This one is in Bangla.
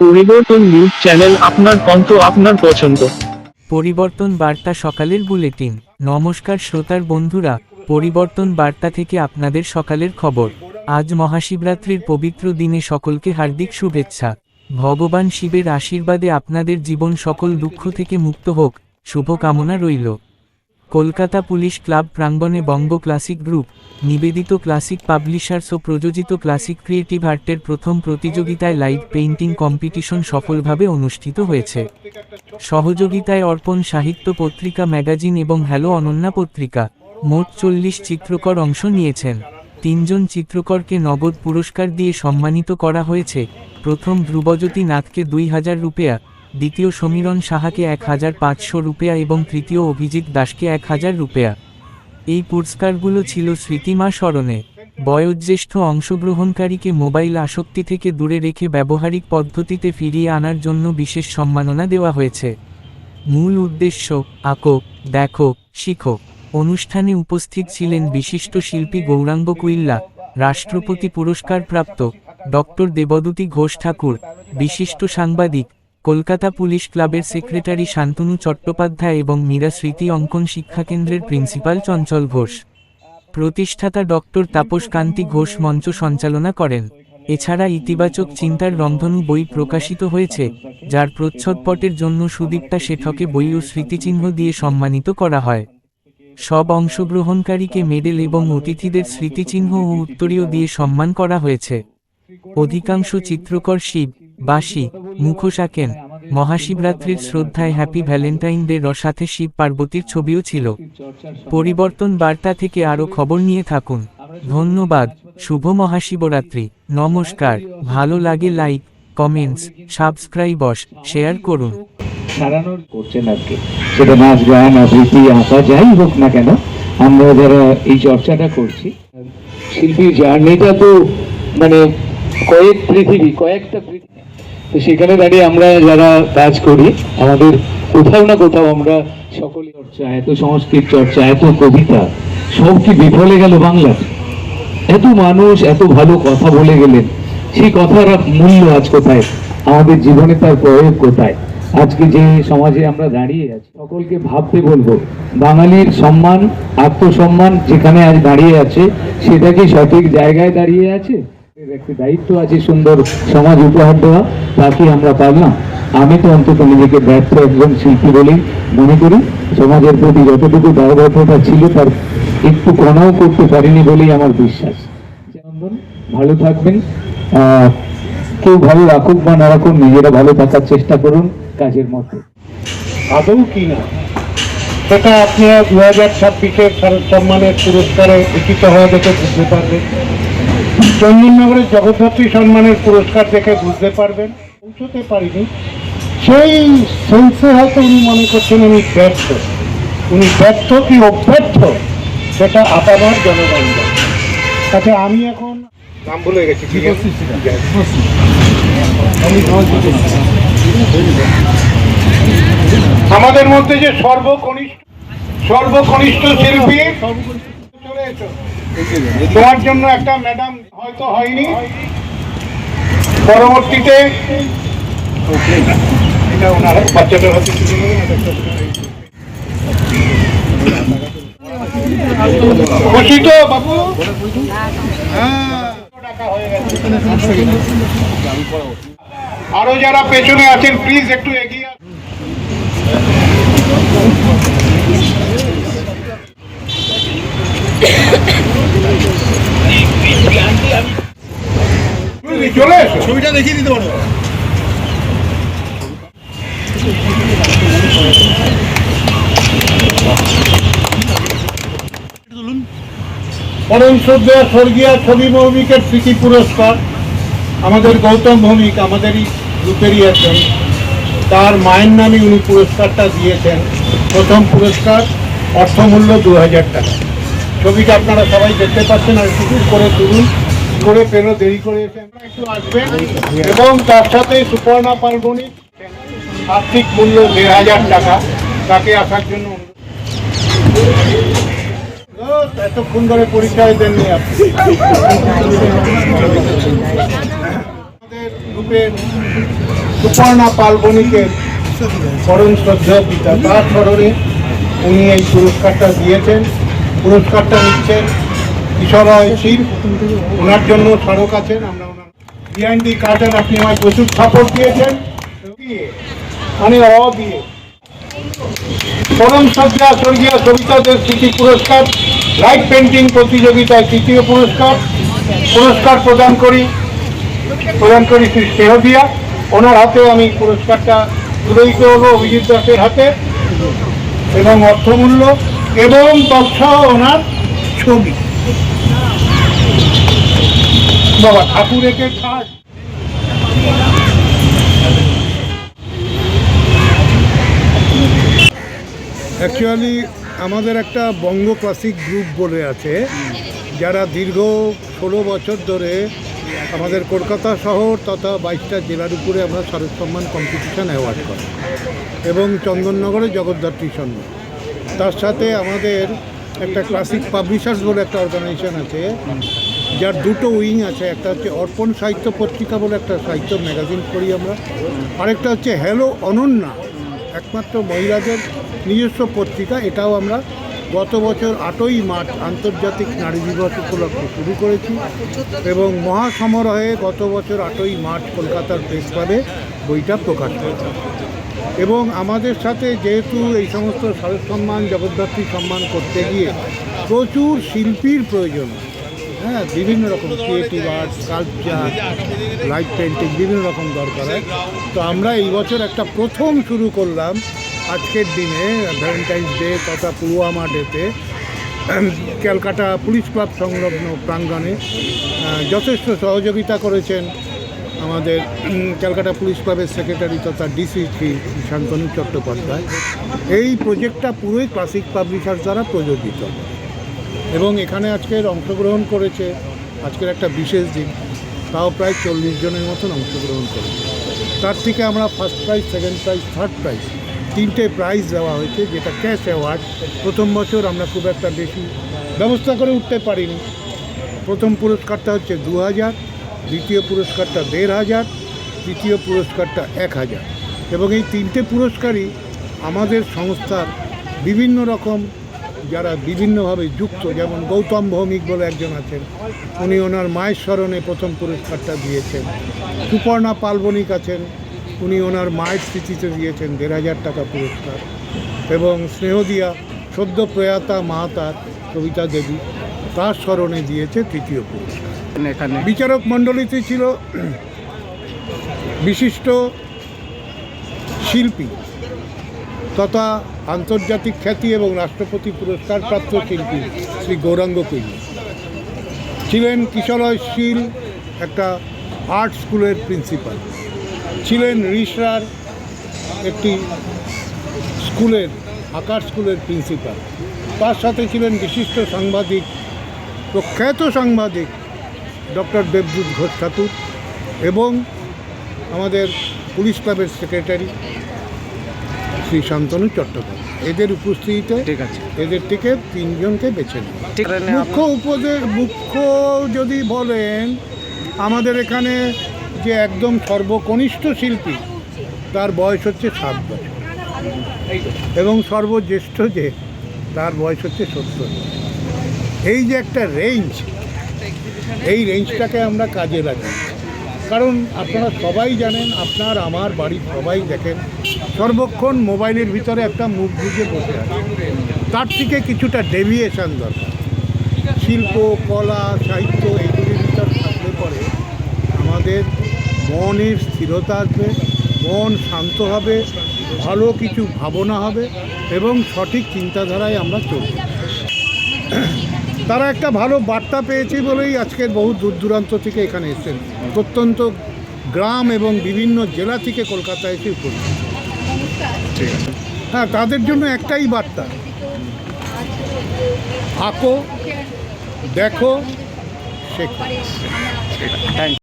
পরিবর্তন নিউজ চ্যানেল আপনার কণ্ঠ আপনার পছন্দ। পরিবর্তন বার্তা সকালের বুলেটিন। নমস্কার শ্রোতার বন্ধুরা, পরিবর্তন বার্তা থেকে আপনাদের সকালের খবর। আজ মহাশিবরাত্রির পবিত্র দিনে সকলকে হার্দিক শুভেচ্ছা। ভগবান শিবের আশীর্বাদে আপনাদের জীবন সকল দুঃখ থেকে মুক্ত হোক। শুভ কামনা রইল। কলকাতা পুলিশ ক্লাব প্রাঙ্গণে বঙ্গ ক্লাসিক গ্রুপ, নিবেদিত ক্লাসিক পাবলিশার্স ও প্রযোজিত ক্লাসিক ক্রিয়েটিভ আর্টের প্রথম প্রতিযোগিতায় লাইভ পেইন্টিং কম্পিটিশন সফলভাবে অনুষ্ঠিত হয়েছে। সহযোগিতায় অর্পণ সাহিত্য পত্রিকা ম্যাগাজিন এবং হ্যালো অনন্যা পত্রিকা, মোট চল্লিশ চিত্রকর অংশ নিয়েছেন। তিনজন চিত্রকরকে নগদ পুরস্কার দিয়ে সম্মানিত করা হয়েছে। প্রথম ধ্রুবজ্যোতি নাথকে দুই হাজার রুপিয়া দ্বিতীয় সমীরণ সাহাকে এক হাজার পাঁচশো রুপিয়া এবং তৃতীয় অভিজিৎ দাসকে এক হাজার রুপিয়া। এই পুরস্কারগুলো ছিল স্মৃতিমা স্মরণে। বয়োজ্যেষ্ঠ অংশগ্রহণকারীকে মোবাইল আসক্তি থেকে দূরে রেখে ব্যবহারিক পদ্ধতিতে ফিরিয়ে আনার জন্য বিশেষ সম্মাননা দেওয়া হয়েছে। মূল উদ্দেশ্য, আঁকো, দেখো, শিখো। অনুষ্ঠানে উপস্থিত ছিলেন বিশিষ্ট শিল্পী গৌরাঙ্গ কুইল্লা, রাষ্ট্রপতি পুরস্কারপ্রাপ্ত, ডক্টর দেবদূতি ঘোষ ঠাকুর, বিশিষ্ট সাংবাদিক কলকাতা পুলিশ ক্লাবের সেক্রেটারি শান্তনু চট্টোপাধ্যায় এবং মীরা স্মৃতি অঙ্কন শিক্ষাকেন্দ্রের প্রিন্সিপাল চঞ্চল ঘোষ। প্রতিষ্ঠাতা ডক্টর তাপস কান্তি ঘোষ মঞ্চ সঞ্চালনা করেন। এছাড়া ইতিবাচক চিন্তার রংধনু বই প্রকাশিত হয়েছে, যার প্রচ্ছদপটের জন্য সুদীপ্তা শেঠকে বই ও স্মৃতিচিহ্ন দিয়ে সম্মানিত করা হয়। সব অংশগ্রহণকারীকে মেডেল এবং অতিথিদের স্মৃতিচিহ্ন ও উত্তরীয় দিয়ে সম্মান করা হয়েছে। অধিকাংশ চিত্রকর শিব বাসি, মুখোশ আঁকেন। মহাশিবরাত্রির শ্রদ্ধায় হ্যাপি ভ্যালেন্টাইন ডে র সাথে শিব পার্বতীর ছবিও ছিল। পরিবর্তন বার্তা থেকে আরও খবর নিয়ে থাকুন। ধন্যবাদ, শুভ মহাশিবরাত্রি, নমস্কার, ভালো লাগে লাইক, কমেন্টস সাবস্ক্রাইবস শেয়ার করুন। সারানোর করছেন আর কি। সেটা নাচ গান, আবৃত্তি, আঁকা, যাই হোক না কেন, আমরা যারা এই চর্চাটা করছি, শিল্পীর জার্নিটা তো মানে কয়েক পৃথিবী, কয়েকটা পৃথিবী। তো সেখানে দাঁড়িয়ে আমরা যারা কাজ করি, আমাদের কোথাও না কোথাও আমরা সকলে চর্চা এত সংস্কৃত চর্চা এত কবিতা, সব কি বিফলে গেল বাংলার এত মানুষ এত ভালো কথা বলে গেলেন, সেই কথার মূল্য আজ কোথায়? আমাদের জীবনে তার প্রয়োগ কোথায়? আজকে যে সমাজে আমরা দাঁড়িয়ে আছি, সকলকে ভাবতে বলব, বাঙালির সম্মান, আত্মসম্মান যেখানে আজ দাঁড়িয়ে আছে, সেটা কি সঠিক জায়গায় দাঁড়িয়ে আছে? একটি দায়িত্ব আছে সুন্দর সমাজ উপহার দেওয়া, তা কি আমরা আমি তো অন্তত নিজেকে ব্যর্থ একজন শিল্পী মনে করি। সমাজের প্রতি যতটুকু দায়বদ্ধতা ছিল, তার একটু কণাও করতে পারিনি বলেই আমার বিশ্বাস। ভালো থাকবেন। কেউ ভালো রাখুক বা না নিজেরা ভালো থাকার চেষ্টা করুন কাজের মধ্যে। আদৌ কি না? সেটা দু হাজার ছাব্বিশের সম্মানের পুরস্কারে লিখিত হওয়া দেখে বুঝতে পারবেন চন্দননগরের জগদ্ধাত্রী সম্মানের পুরস্কার দেখে বুঝতে পারবেন, পৌঁছতে পারিনি সেই সেন্সে হয়তো উনি মনে করছেন উনি ব্যর্থ উনি ব্যর্থ কি অব্যর্থ সেটা আপামার জনগণ জানে। তাতে আমি এখন নাম ভুলে গেছি? আমাদের মধ্যে যে সর্বকনিষ্ঠ সর্বকনিষ্ঠ শিল্পী তোমার জন্য একটা ম্যাডাম হয়তো হয়নি। পরবর্তীতে হ্যাঁ। আরও যারা পেছনে আছেন প্লিজ একটু এগিয়ে স্বর্গীয় ছবি ভৌমিকের স্মৃতি পুরস্কার, আমাদের গৌতম ভৌমিক, আমাদেরই গ্রুপেরই একজন তার মায়ের নামে উনি পুরস্কারটা দিয়েছেন। প্রথম পুরস্কার অর্থমূল্য দু হাজার টাকা। ছবিটা আপনারা সবাই দেখতে পাচ্ছেন, আর একটু করে তুলুন, করে পেরো দেরি করে আসবেন। এবং তার সাথে সুপর্ণা পার্বণী, আর্থিক মূল্য দেড় হাজার টাকা, তাকে আসার জন্য এতক্ষণ ধরে পরিচয় দেননি আপনি। সুপর্ণা পরম শ্রদ্ধেয় পিতা তার স্মরণে উনি এই পুরস্কারটা দিয়েছেন। পুরস্কারটা নিচ্ছেন কিশোরয় ওনার জন্য স্মারক আছেন আমরা ওনার বিহাইন্ড দি কার্টেন আপনি আমায় প্রচুর সাপোর্ট দিয়েছেন। দিয়ে, মানে অ দিয়ে পরম শ্রদ্ধা স্বর্গীয় সবিতাদের স্মৃতি পুরস্কার লাইট পেন্টিং প্রতিযোগিতায় তৃতীয় পুরস্কার পুরস্কার প্রদান করি প্রদান করি শ্রী সেহদিয়া ওনার হাতে আমি পুরস্কারটা তুলে দিতে হলো অভিজিৎ দাসের হাতে এবং অর্থমূল্য। এবং তৎসহ ওনার ছবি। বাবা, ঠাকুর একে খাস অ্যাকচুয়ালি আমাদের একটা বঙ্গ ক্লাসিক গ্রুপ বলে আছে, যারা দীর্ঘ ষোলো বছর ধরে আমাদের কলকাতা শহর তথা বাইশটা জেলার উপরে আমরা শারদ সম্মান কম্পিটিশান অ্যাওয়ার্ড করি এবং চন্দননগরে জগদ্ধাত্রী সম্মান। তার সাথে আমাদের একটা ক্লাসিক পাবলিশার্স বলে একটা অর্গানাইজেশন আছে, যার দুটো উইং আছে, একটা হচ্ছে অর্পণ সাহিত্য পত্রিকা বলে একটা সাহিত্য ম্যাগাজিন করি আমরা, আরেকটা হচ্ছে হ্যালো অনন্যা, একমাত্র মহিলাদের নিজস্ব পত্রিকা, এটাও আমরা গত বছর আটই মার্চ আন্তর্জাতিক নারী দিবস উপলক্ষে শুরু করেছি এবং মহাসমারোহে গত বছর আটই মার্চ কলকাতার প্রেস ক্লাবে বইটা প্রকাশ করেছে। এবং আমাদের সাথে যেহেতু এই সমস্ত শারদ সম্মান, জগদ্ধাত্রী সম্মান করতে গিয়ে প্রচুর শিল্পীর প্রয়োজন। হ্যাঁ বিভিন্ন রকম creative art culture light painting বিভিন্ন রকম দরকার হয়। তো আমরা এই বছর একটা প্রথম শুরু করলাম আজকের দিনে ভ্যালেন্টাইন্স ডে তথা পুলওয়ামা ডেতে। ক্যালকাটা পুলিশ ক্লাব সংলগ্ন প্রাঙ্গণে যথেষ্ট সহযোগিতা করেছেন। আমাদের ক্যালকাটা পুলিশ ক্লাবের সেক্রেটারি তথা ডিসি শ্রী শান্তনু চট্টোপাধ্যায়। এই প্রজেক্টটা পুরোই ক্লাসিক পাবলিশার দ্বারা প্রযোজিত। এবং এখানে আজকের অংশগ্রহণ করেছে, আজকের একটা বিশেষ দিন, তাও প্রায় চল্লিশ জনের মতন অংশগ্রহণ করেছে। তার থেকে আমরা first prize second prize third prize তিনটে প্রাইজ দেওয়া হয়েছে, যেটা ক্যাশ অ্যাওয়ার্ড প্রথম বছর আমরা খুব একটা বেশি ব্যবস্থা করে উঠতে পারিনি। প্রথম পুরস্কারটা হচ্ছে দু হাজার দ্বিতীয় পুরস্কারটা দেড় হাজার, তৃতীয় পুরস্কারটা এক হাজার। এবং এই তিনটে পুরস্কারই আমাদের সংস্থার বিভিন্ন রকম যারা বিভিন্নভাবে যুক্ত, যেমন গৌতম ভৌমিক বলে একজন আছেন, উনি ওনার মায়ের স্মরণে প্রথম পুরস্কারটা দিয়েছেন। সুপর্ণা পালবণিক আছেন, উনি ওনার মায়ের স্মৃতিতে দিয়েছেন দেড় হাজার টাকা পুরস্কার। এবং স্নেহদিয়া সদ্য প্রয়াতা মাতার কবিতা দেবী, তার স্মরণে দিয়েছে তৃতীয় পুরস্কার। এখানে। বিচারক মণ্ডলীতে ছিল বিশিষ্ট শিল্পী তথা আন্তর্জাতিক খ্যাতি এবং রাষ্ট্রপতি পুরস্কার প্রাপ্ত শিল্পী শ্রী গৌরাঙ্গ কৈল ছিলেন কিশলয় শীল, একটা আর্ট স্কুলের প্রিন্সিপাল। ছিলেন রিসরার একটি স্কুলের আকার স্কুলের প্রিন্সিপাল। তার সাথে ছিলেন বিশিষ্ট সাংবাদিক, প্রখ্যাত সাংবাদিক ডক্টর দেবদূত ঘোষ ঠাকুর এবং আমাদের পুলিশ ক্লাবের সেক্রেটারি শ্রী শান্তনু চট্টোপাধ্যায়। এদের উপস্থিতিতে ঠিক আছে। এদের থেকে তিনজনকে বেছে নেব। মুখ্য উপদেশ মুখ্য যদি বলেন আমাদের এখানে যে একদম সর্বকনিষ্ঠ শিল্পী তার বয়স হচ্ছে সাত বছর। এবং সর্বজ্যেষ্ঠ যে তার বয়স হচ্ছে সত্তর এই যে একটা রেঞ্জ এই রেঞ্জটাকে আমরা কাজে লাগাই। কারণ আপনারা সবাই জানেন, আপনার, আমার বাড়ির সবাই দেখেন, সর্বক্ষণ মোবাইলের ভিতরে একটা মুখ বুঝে বসে আছে। তার থেকে কিছুটা ডেভিয়েশন দরকার। শিল্প, কলা, সাহিত্য, এগুলির ভিতর থাকলে পরে আমাদের মনের স্থিরতা আসবে, মন শান্ত হবে, ভালো কিছু ভাবনা হবে, এবং সঠিক চিন্তাধারায় আমরা চলব। তারা একটা ভালো বার্তা পেয়েছে বলেই আজকের বহু দূর দূরান্ত থেকে এখানে এসেছেন। প্রত্যন্ত গ্রাম এবং বিভিন্ন জেলা থেকে কলকাতায় এসে উপস্থিত। ঠিক আছে। হ্যাঁ তাদের জন্য একটাই বার্তা। আঁকো দেখো শেখো। থ্যাংক